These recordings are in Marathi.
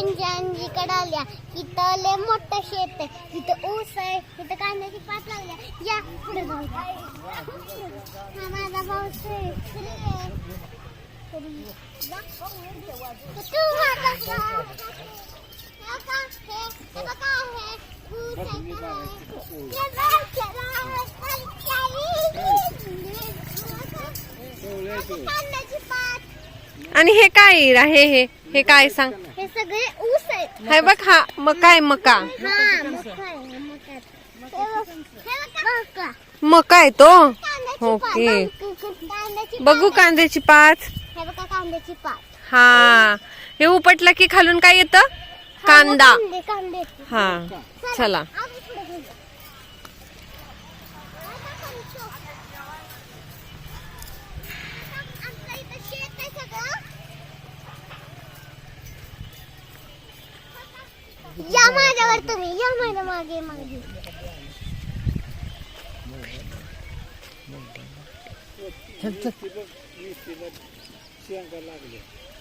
अंजी आल्या. इथं लय मोठं शेत आहे. इथं ऊस आहे. इथं कांद्याची पात लागल्या. या पुढे जाऊ हा माझा भाऊ श्री तू माझा भाऊ. हे हे हे बघा हे ऊस आहे हे हे कांद्याची पात आणि हे काय आहे? हे हे हे काय सांग? सगळे ऊस आहेत हे बघ हा मका आहे मका हा मका आहे, मका आहे. बघ, बघा, मका. मका आहे तो ओके. पात. कांद्याची बघू पात. कांद्याची पाच हे बघा कांद्याची पात हा हे उपटलं की खालून काय येतं कांदा कांदे कांदे हा चला तुम्ही या माझ्या मागे मागे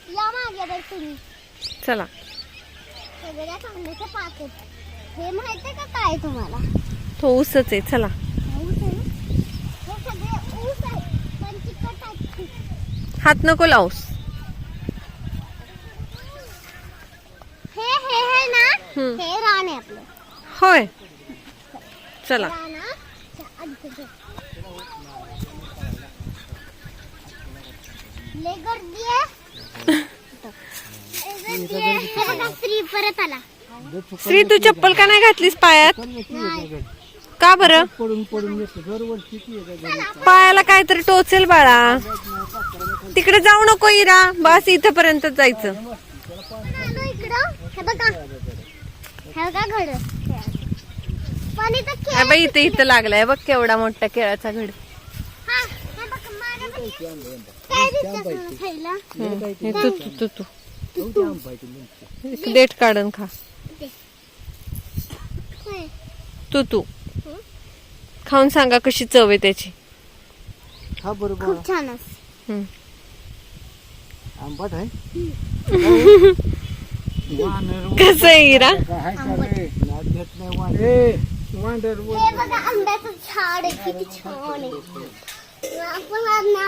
या माझ्यावर तुम्ही चला. सगळ्या कांद्याच्या पाकेट हे माहीत आहे का काय तुम्हाला तो ऊसच आहे चला. ऊस आहे ना? हे सगळे ऊस आहे. पण चिकट आहेत खूप. हात नको लावूस हे हे हे ना हम्म. हे रान आहे आपलं. होय. चला. राना च्या अलीकडे. लय गर्दी आहे. लय गर्दी आहे. हे बघा, स्त्री परत आला. श्री तू चप्पल का नाही घातलीस पायात? का बरं? पडून पडून येतो दरवर्षी ती येते पायाला काहीतरी टोचेल बाळा. तिकडे जाऊ नको इरा. बस इथपर्यंत जायचं. आलो इकडं. हे बघा. बाई इथे इथं लागलाय बघ केवढा मोठा केळाचा घड हा, हे? हे तू. तू तू तू एक देठ काढून खा? तू तू. खाऊन सांगा कशी चव आहे त्याची. हा खूप छान. आंबट आहे. कसं आहे इरा? हे आंब्याचं झाड आहे किती छान आहे.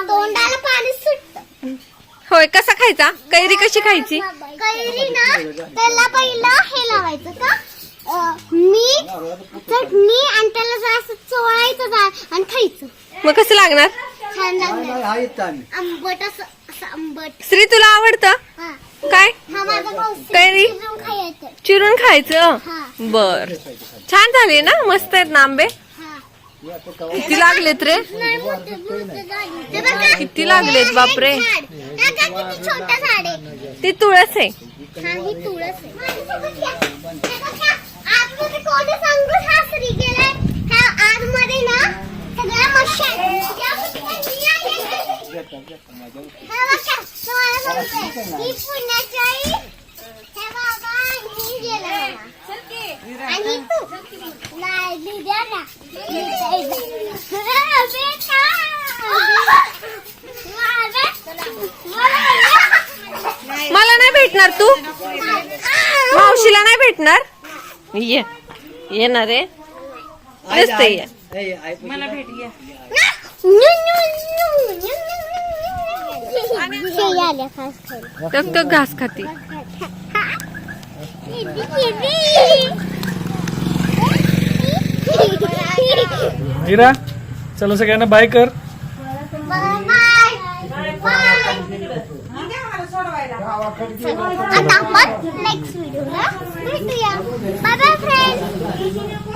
तोंडाला पाणी सुटत. होय कसा खायचा? कैरी कशी खायची? कैरी ना त्याला पहिलं हे लावायचं का? मीठ चटणी आणि त्याला असं चोळायचं जा आणि खायचं. मग कसं लागणार? छान लागणार. आंबट असं असं आंबट. श्री तुला आवडतं? काय? हा खायचं. चिरून खायचं? बर. छान झाले ना? मस्त आहेत ना आंबे हा. किती लागलेत रे. किती लागलेत बापरे. हे ती तुळस आहे. हा ही. हे आतमध्ये कोणी सांगू? सासरी गेलाय. ह्या आतमध्ये ना सगळ्या मला नाही भेटणार तू. मावशीला नाही भेटणार. ये येणार रे नसते ये. शेळी आल्या खास खायला. टक टक घास खाती. मीरा चला सगळ्यांना बाय कर. बाय बाय आता आपण नेक्स्ट व्हिडिओला भेटूया. Bye bye friend